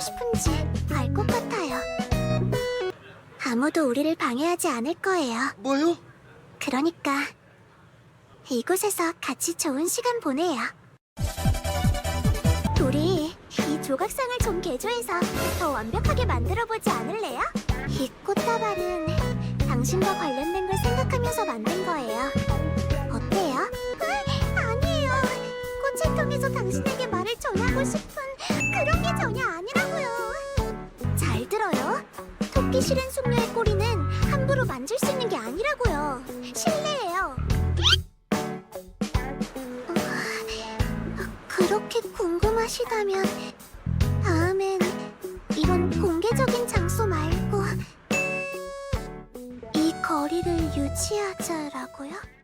싶은지 알 것 같아요. 아무도 우리를 방해하지 않을 거예요. 뭐요? 그러니까 이곳에서 같이 좋은 시간 보내요. 우리 이 조각상을 좀 개조해서 더 완벽하게 만들어 보지 않을래요? 이 꽃다발은 당신과 관련된 걸 생각하면서 만든 거예요. 어때요? 아, 아니에요. 꽃을 통해서 당신에게 말을 전하고 싶은 그런 게 전혀 아니라고요. 잘 들어요. 토끼 실은 숙녀의 꼬리는 함부로 만질 수 있는 게 아니라고요. 실례예요. 어, 그렇게 궁금하시다면 다음엔 이런 공개적인 장소 말고 이 거리를 유지하자라고요?